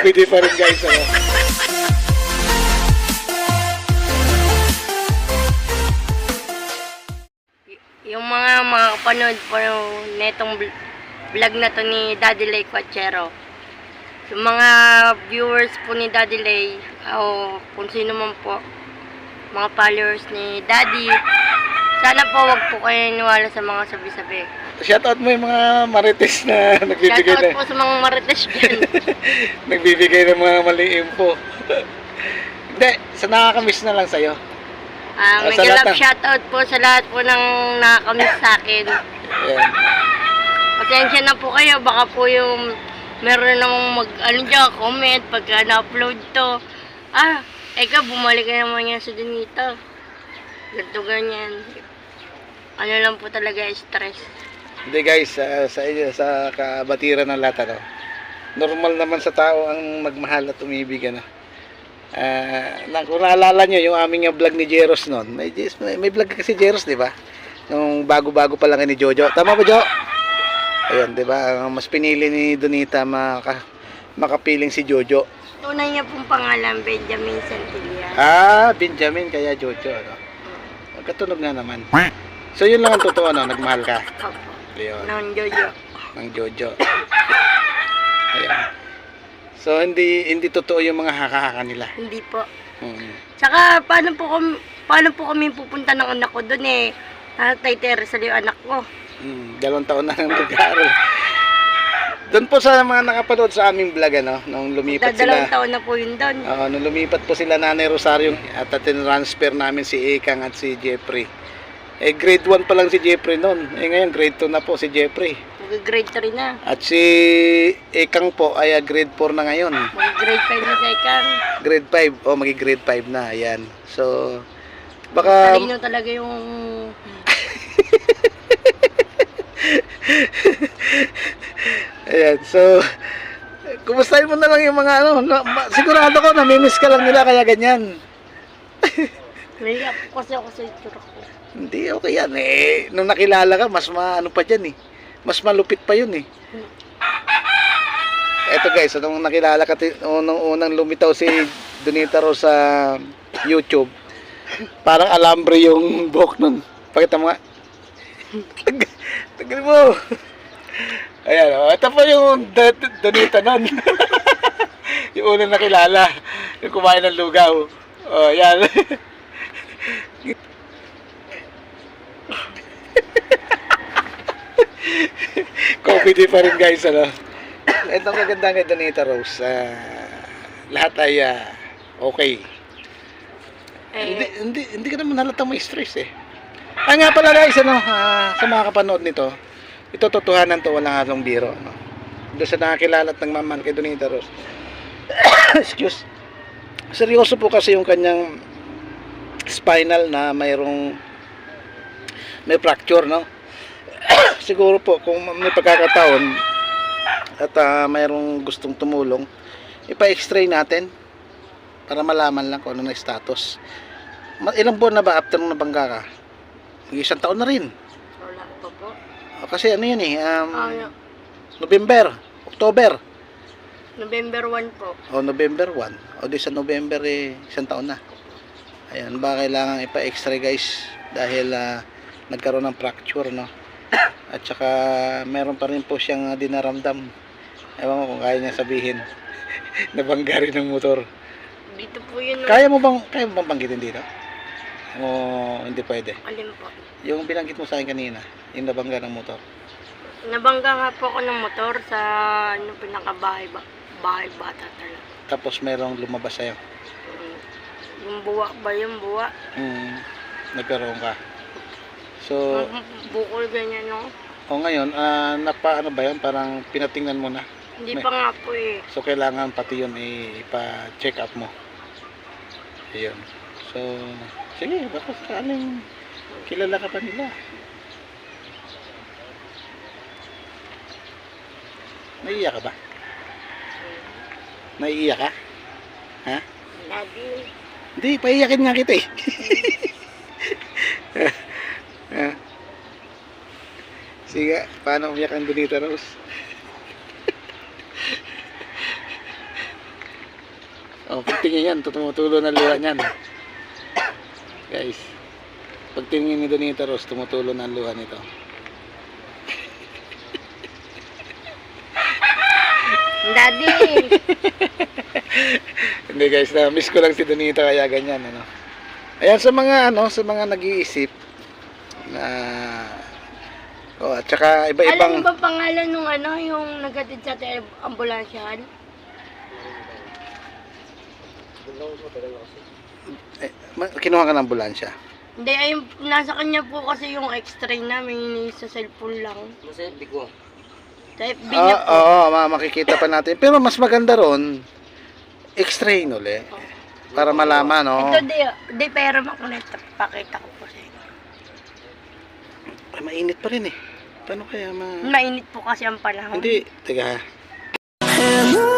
Comedy pa rin guys. Ano? Yung mga mga kapanood po netong bl- vlog na to ni Daddy Lay Quachero. Yung mga viewers po ni Daddy Lay, o kung sino man po, mga followers ni Daddy, sana po wag po kayo niwala sa mga sabi-sabi. Shoutout mo yung mga marites na nagbibigay Shoutout na, po sa mga marites dyan. nagbibigay ng mga maling info. Hindi, sa nakakamiss na lang sa'yo. Ah, Ah, may sa lahat galap shoutout po sa lahat po ng nakakamiss sa akin. Ayan. Pasensya na po kayo, baka po yung meron namang mag, ano dyan, comment pagka na-upload to. Ah, eka, bumalik ka naman yan sa Donita. Ganto ganyan. Ano lang po talaga, stress. Hindi guys, sa, sa, inyo, sa kabatiran ng lahat, ano, normal naman sa tao ang magmahal at umibig. Ano. Ah, na, kung naalala nyo, yung aming vlog ni Jeros noon, may, may, may vlog kasi Jeros, di ba? Nung bago-bago pa lang ni Jojo. Tama ba, Jo? Ayun, di ba? Mas pinili ni Donita maka, makapiling si Jojo. Tunay niya pong pangalan, Benjamin Santilla. Ah, Benjamin, kaya Jojo. Ano? Magkatunog nga naman. So, yun lang ang totoo, ano? Nagmahal ka. Opo, Ayun. ng Jojo. ng Jojo. Ayan. So hindi hindi totoo yung mga haka-haka nila. Hindi po. Mm. Tsaka, paano po kami, paano po kami pupunta ng anak ko doon eh? Tatay Teresa yung anak ko. Mm. Dalawang taon na nang nag-aaral. Doon po sa mga nakapanood sa aming vlog ano, nung lumipat Dadalawang sila. taon na po yun doon. Oo, nung lumipat po sila Nanay Rosario at transfer namin si Ekang at si Jeffrey. Eh grade 1 pa lang si Jeffrey noon. Eh ngayon grade 2 na po si Jeffrey. Mag-grade 3 na. At si Ekang po ay ah, grade 4 na ngayon. Mag-grade 5 na sa ikan. Grade 5. Oh, magi grade 5 na. Ayan. So baka Talino talaga yung... Ayan, so, kumustahin mo na lang yung mga ano, na, ma- sigurado ko, namimiss ka lang nila, kaya ganyan. Naiyak kasi ako sa itsura ko. Hindi, okay yan eh. Nung nakilala ka, mas maano pa dyan eh. Mas malupit pa yun eh. Eto guys, nung nakilala ka, ti- unang lumitaw si Donita Rose sa YouTube, parang alambre yung buhok nun. Pakita mo nga. Tag- Tagal mo. Ayan, oh. ito po yung Donita nun. yung unang nakilala. Yung kumain ng lugaw. Oh, yan. Comedy pa rin guys, ano. Ito ang maganda kay Donita Rose. ah, lahat ay ah, okay. Hindi, Eh, hindi, hindi ka naman halatang may stress eh. Ah nga pala guys, ano, ah, sa mga kapanood nito, ito totohanan to, walang halong biro. No? Doon sa nakakilala at nagmamahal kay Donita Rose. Excuse. Seryoso po kasi yung kanyang spinal na mayroong may fracture, no? Siguro po kung may pagkakataon at ah, mayroong gustong tumulong, ipa-x-ray natin para malaman lang kung ano na status. Ilang buwan na ba after nung nabangga ka? Isang taon na rin. wala pa po. Kasi ano yun eh, um, Ah. November, October, November 1 po. o November 1. O di sa November eh, isang taon na. Ayan, ba kailangan ipa-x-ray guys dahil ah, nagkaroon ng fracture, no? At saka meron pa rin po siyang ah, dinaramdam. Ewan ko kung kaya niya sabihin. Nabangga rin ng motor. Dito po yun. Kaya mo bang, kaya mo bang banggitin dito? O hindi pwede? Alin po. Yung binanggit mo sa akin kanina, yung nabangga ng motor. Nabangga nga po ako ng motor sa ano, pinakabahay ba bahay bata talaga. Tapos merong lumabas sa'yo. Mm. Yung buwa ba yung buwa? Hmm, nagkaroon ka. So, Bukol ganyan no? o ngayon, ah, napa ano ba yun? Parang pinatingnan mo na. Hindi May- pa nga po eh. So, kailangan pati yun i- ipa-check up mo. Ayun. So, sige, baka sakaling kilala ka pa nila. Naiiyak ka ba? Naiiyak ka? Ha? Daddy. Hindi, paiyakin nga kita eh. Sige, paano umiyak ang Donita Rose? Oh, pagtingin yan, tumutulo na luha niyan. Guys, pagtingin ni Donita Rose, tumutulo na ang luha nito. Daddy! Hindi guys, na-miss ko lang si Donita kaya ganyan, ano. Ayan, sa mga, ano, sa mga nag-iisip na, oh, at saka Alam iba-ibang, mo ba pangalan nung ano, yung nagatid sa te- ambulansyahan? eh, ma- kinuha ka ng ambulansya. Hindi, ayun, nasa kanya po kasi yung x-ray namin sa cellphone lang. Nasa FB ko. Sa FB Oo, niya po. oo, ma- makikita pa natin. Pero mas maganda ron, x-ray uli. Para malaman, no? Ito di, di pero makulit. Pakita ko po sa inyo. Ay, mainit pa rin eh. Paano kaya ma... Mainit po kasi ang panahon. Hindi, teka ha. Hello,